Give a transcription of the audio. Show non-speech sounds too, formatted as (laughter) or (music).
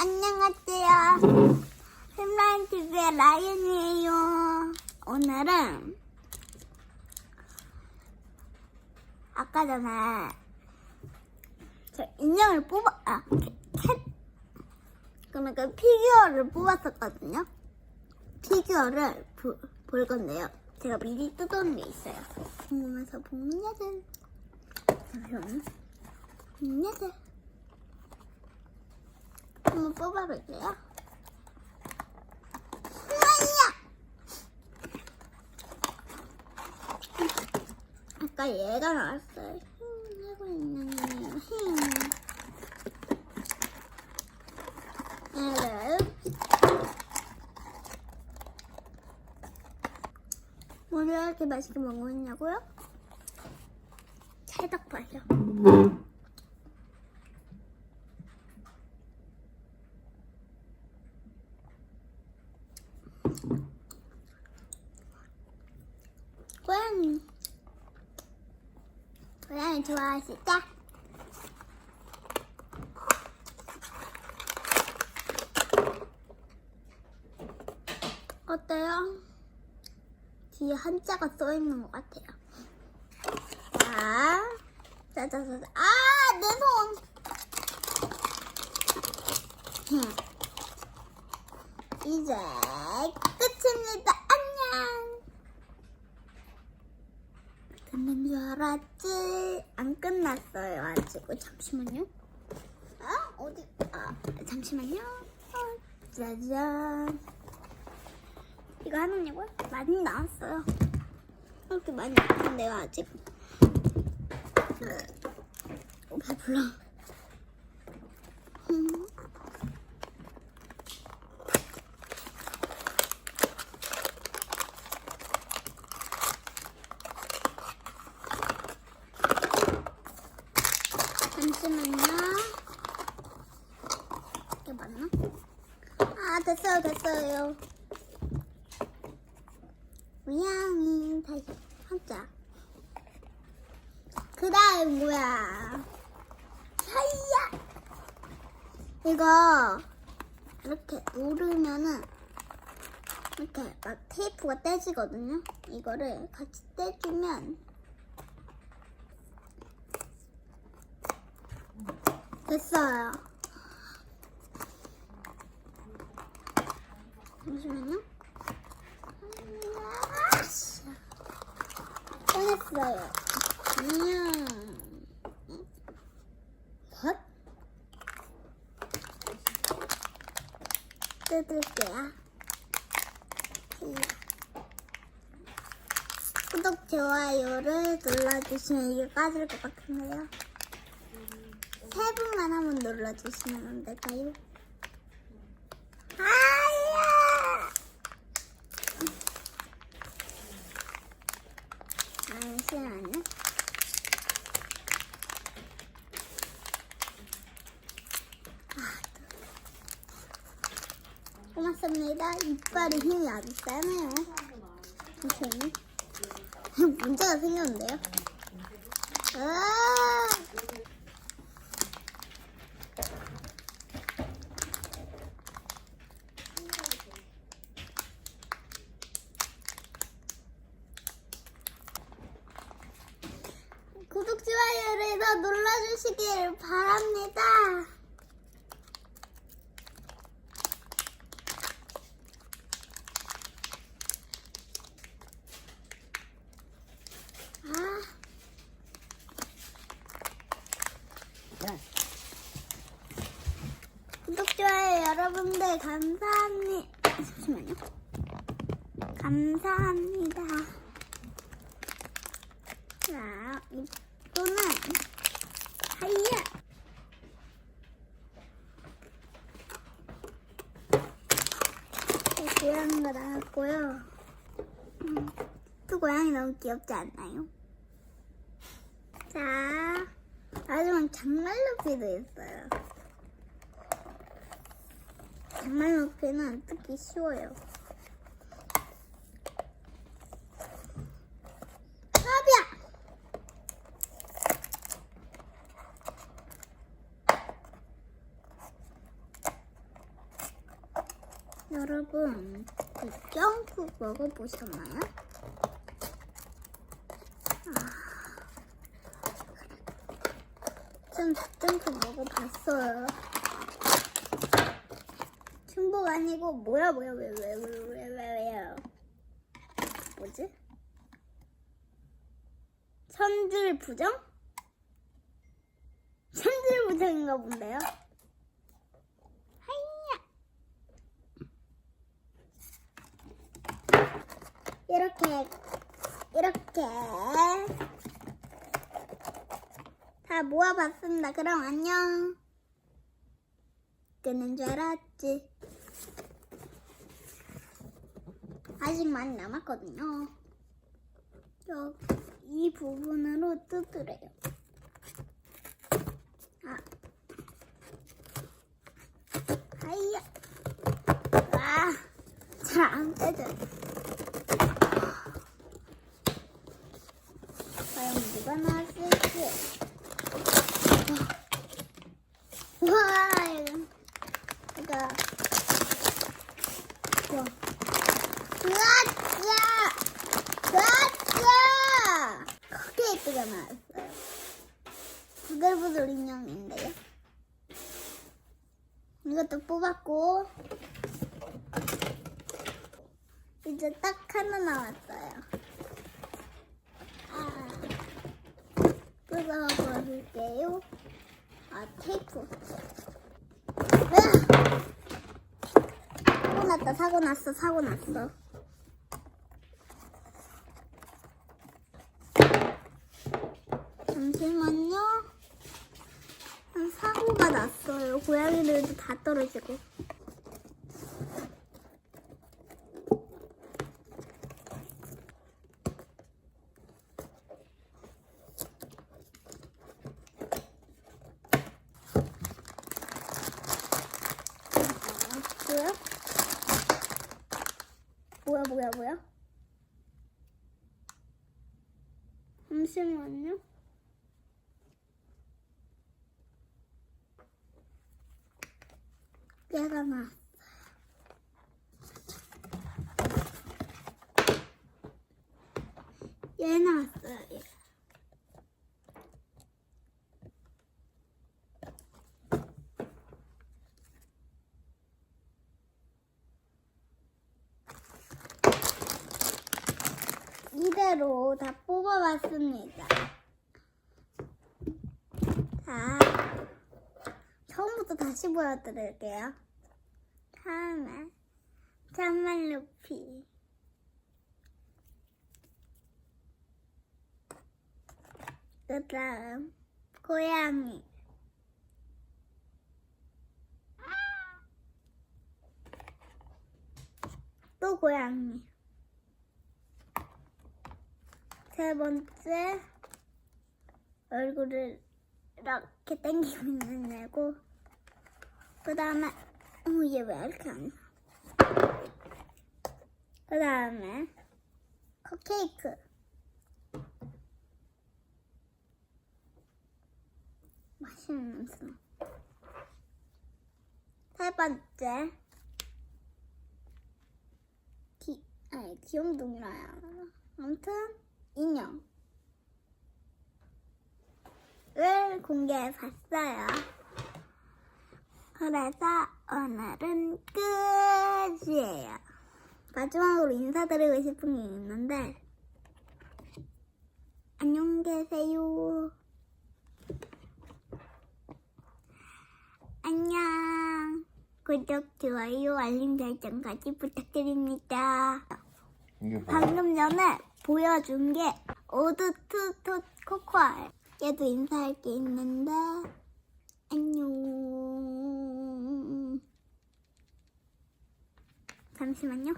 안녕하세요. 햄라인 TV의 라이언이에요. 오늘은 아까 전에 저 인형을 뽑아 아 캣. 그러니까 피규어를 뽑았었거든요. 피규어를 보, 볼 건데요. 제가 미리 뜯어놓은 게 있어요. 궁금해서 복녀들 잠시만요. 복녀들 한번 뽑아볼게요. 아까 얘가 나왔어요. 흠, 하고 있는 힘. 얘를 뭘 이렇게 맛있게 먹고 있냐고요? 찰떡 봐요. 고양이. 좋아하시죠? 어때요? 뒤에 한자가 써 있는 것 같아요. 자, 짜자자자. 아, 내 손! (laughs) 이제 끝입니다. 안녕! 끝난 줄 알았지? 안 끝났어요, 아직. 어, 잠시만요. 아, 어디, 아, 잠시만요. 어, 짜잔. 이거 하느냐고요? 많이 나왔어요. 이렇게 많이 나왔는데요, 아직. 어, 배불러. 음. 잠시만요. 이게 맞나? 아, 됐어요, 됐어요. 고양이 다시 하자. 그 다음 뭐야? 하이야! 이거 이렇게 누르면은 이렇게 막 테이프가 떼지거든요. 이거를 같이 떼주면 됐어요. 잠시만요. 꺼냈어요. 헛. 뜯을게요. 구독, 좋아요를 눌러주시면 이게 빠질 것 같은데요. 세 분만 한번 눌러주시면 안 될까요? 아야! 잠시만요. 아, 고맙습니다. 이빨이 힘이 아주 세네요. 잠시만요. (laughs) 문제가 생겼는데요. 아! 구독, 좋아요를 더 눌러주시길 바랍니다. 아. 여러분들 감사합니다. 잠시만요. 감사합니다. 자, 이거는 하이야. 네, 고양이가 나왔고요. 음, 또 고양이 너무 귀엽지 않나요? 자, 마지막 장말 높이도 있어요. 장말 높이는 뜯기 쉬워요. 여러분, 그 점프 먹어보셨나요? 아, 전 점프 먹어봤어요. 중복 아니고 뭐야 뭐야 왜 왜 왜 왜왜 왜요? 뭐지? 천줄 부정? 천줄 부정인가 본데요? 하이야! 이렇게 이렇게 다 모아봤습니다. 그럼 안녕. 끄는 줄 알았지. 아직 많이 남았거든요. 여, 이 부분으로 뜯으래요. 아. 아이야. 아, 잘안 떼져. 누가 나왔을지. 와, 이거. 이거. 와. 으아짜! 으아짜! 케이크가 나왔어요. 부들부들 인형인데요. 이것도 뽑았고, 이제 딱 하나 나왔어요. 아, 뜯어볼게요. 아, 테이프. 으아! 사고 났다, 사고 났어, 사고 났어. 잠시만요. 사고가 났어요. 고양이들도 다 떨어지고. 뭐야? 뭐야, 뭐야, 뭐야? 잠시만요. 얘가 나왔어요. 얘 나왔어요. 얘. 이대로 다 뽑아봤습니다. 자, 처음부터 다시 보여드릴게요. 처음에 잔말 높이 그 다음 고양이 또 고양이 세 번째 얼굴을 이렇게 있는 애고. 그 다음에 어, 얘왜 이렇게 안 그 다음에 컵케이크. 맛있는 냄새 나. 세 번째. 기, 아니 귀염둥이라야. 아무튼 인형 을 공개해 봤어요. 그래서 오늘은 끝이에요. 마지막으로 인사드리고 싶은 게 있는데 안녕 계세요. 안녕. 구독, 좋아요, 알림 설정까지 부탁드립니다. 방금 전에 보여준 게 오드투토 코코아예요. 얘도 인사할 게 있는데 안녕. 잠시만요.